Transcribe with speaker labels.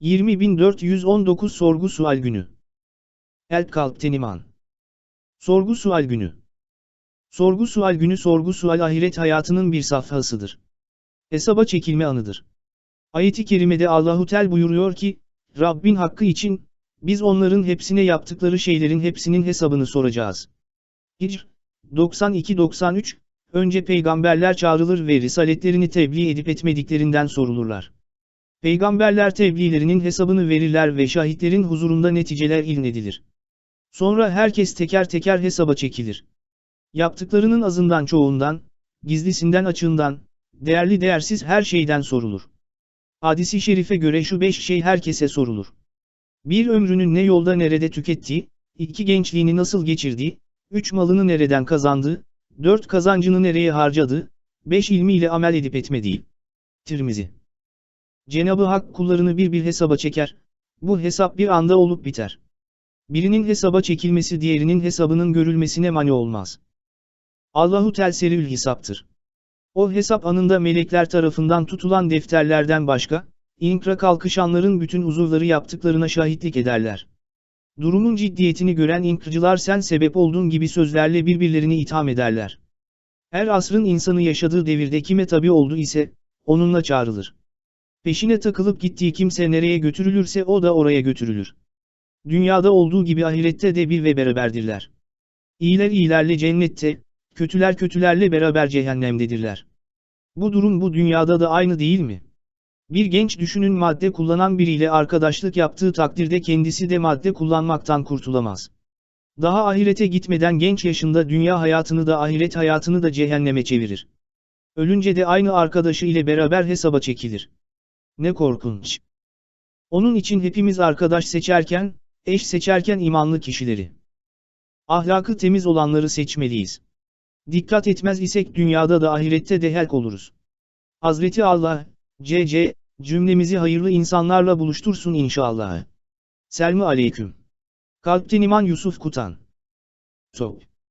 Speaker 1: 20419 Sorgu Sual Günü Elp Kalpten İman Sorgu Sual Günü Sorgu Sual Günü Sorgu Sual ahiret hayatının bir safhasıdır. Hesaba çekilme anıdır. Ayet-i Kerime'de Allahu Tel buyuruyor ki, Rabbin hakkı için, biz onların hepsine yaptıkları şeylerin hepsinin hesabını soracağız. Hicr 92-93 Önce peygamberler çağrılır ve risaletlerini tebliğ edip etmediklerinden sorulurlar. Peygamberler tebliğlerinin hesabını verirler ve şahitlerin huzurunda neticeler ilin edilir. Sonra herkes teker teker hesaba çekilir. Yaptıklarının azından çoğundan, gizlisinden açığından, değerli değersiz her şeyden sorulur. Hadisi şerife göre şu beş şey herkese sorulur. Bir ömrünün ne yolda nerede tükettiği, iki gençliğini nasıl geçirdiği, üç malını nereden kazandığı, dört kazancını nereye harcadığı, beş ilmiyle amel edip etmediği. Tirmizi Cenabı Hak kullarını bir bir hesaba çeker, bu hesap bir anda olup biter. Birinin hesaba çekilmesi diğerinin hesabının görülmesine mani olmaz. Allahu telserül hesaptır. O hesap anında melekler tarafından tutulan defterlerden başka, inkra kalkışanların bütün uzuvları yaptıklarına şahitlik ederler. Durumun ciddiyetini gören inkrıcılar sen sebep olduğun gibi sözlerle birbirlerini itham ederler. Her asrın insanı yaşadığı devirde kime tabi oldu ise, onunla çağrılır. Peşine takılıp gittiği kimse nereye götürülürse o da oraya götürülür. Dünyada olduğu gibi ahirette de bir ve beraberdirler. İyiler iyilerle cennette, kötüler kötülerle beraber cehennemdedirler. Bu durum bu dünyada da aynı değil mi? Bir genç düşünün madde kullanan biriyle arkadaşlık yaptığı takdirde kendisi de madde kullanmaktan kurtulamaz. Daha ahirete gitmeden genç yaşında dünya hayatını da ahiret hayatını da cehenneme çevirir. Ölünce de aynı arkadaşı ile beraber hesaba çekilir. Ne korkunç. Onun için hepimiz arkadaş seçerken, eş seçerken imanlı kişileri. Ahlakı temiz olanları seçmeliyiz. Dikkat etmez isek dünyada da ahirette de helk oluruz. Hazreti Allah, C.C., cümlemizi hayırlı insanlarla buluştursun inşallah. Selmi Aleyküm. Kalpten İman Yusuf Kutan. Sok.